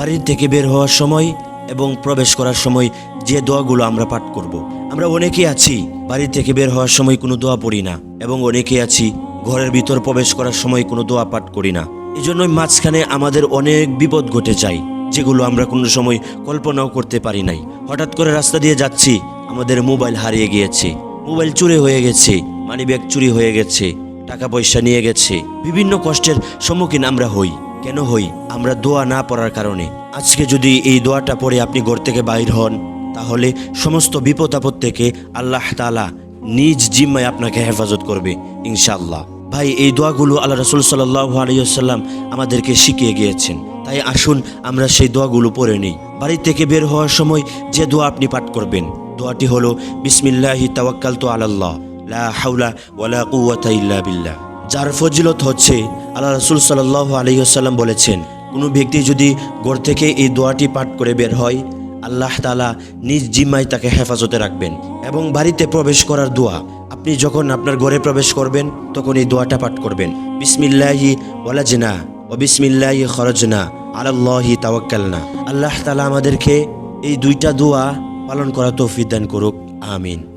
বাড়ির থেকে বের হওয়ার সময় এবং প্রবেশ করার সময় যে দোয়াগুলো আমরা পাঠ করব। আমরা অনেকেই আছি বাড়ি থেকে বের হওয়ার সময় কোনো দোয়া পড়ি না এবং অনেকেই আছি, ঘরের ভিতর প্রবেশ করার সময় কোনো দোয়া পাঠ করি না। এই জন্যই মাঝখানে আমাদের অনেক বিপদ ঘটে যায়, যেগুলো আমরা কোনো সময় কল্পনাও করতে পারি নাই। হঠাৎ করে রাস্তা দিয়ে যাচ্ছি, আমাদের মোবাইল হারিয়ে গিয়েছে, মোবাইল চুরি হয়ে গেছে মানিব্যাগ চুরি হয়ে গেছে। টাকা পয়সা নিয়ে গেছে। বিভিন্ন কষ্টের সম্মুখীন আমরা হই। কেন হই? আমরা দোয়া না পড়ার কারণে। আজকে যদি এই দোয়াটা পড়ে আপনি ঘর থেকে বাইর হন, তাহলে সমস্ত বিপদ আপদ থেকে আল্লাহ তালা নিজ জিম্মায় আপনাকে হেফাজত করবে, ইনশাআল্লাহ। ভাই, এই দোয়াগুলো আল্লাহ রসুল সাল্লাহ আলিয়াল্লাম আমাদেরকে শিখিয়ে গিয়েছেন। তাই আসুন আমরা সেই দোয়াগুলো পড়ে নিই। বাড়ি থেকে বের হওয়ার সময় যে দোয়া আপনি পাঠ করবেন, দোয়াটি হলো, বিসমিল্লাহি তাওয়াক্কাল তো আলাল্লাহ। লা হাওলা ওয়ালা কুওয়াতা ইল্লা বিল্লাহ। যার ফজিলত হচ্ছে আল্লাহ রসুল সাল্লাহ আলহিহাল্লাম বলেছেন, কোনো ব্যক্তি যদি ঘর থেকে এই দোয়াটি পাঠ করে বের হয়, আল্লাহ তালা নিজ জিম্মায় তাকে হেফাজতে রাখবেন এবং বাড়িতে প্রবেশ করার দোয়া। আপনি যখন আপনার ঘরে প্রবেশ করবেন, তখন এই দোয়াটা পাঠ করবেন। বিসমিল্লাহি ওয়ালাজনা ও বিসমিল্লাহি খরজনা আলাল্লাহি তাওয়াক্কালনা। আল্লাহ তালা আমাদেরকে এই দুইটা দোয়া পালন করা তৌফিক দান করুক। আমিন।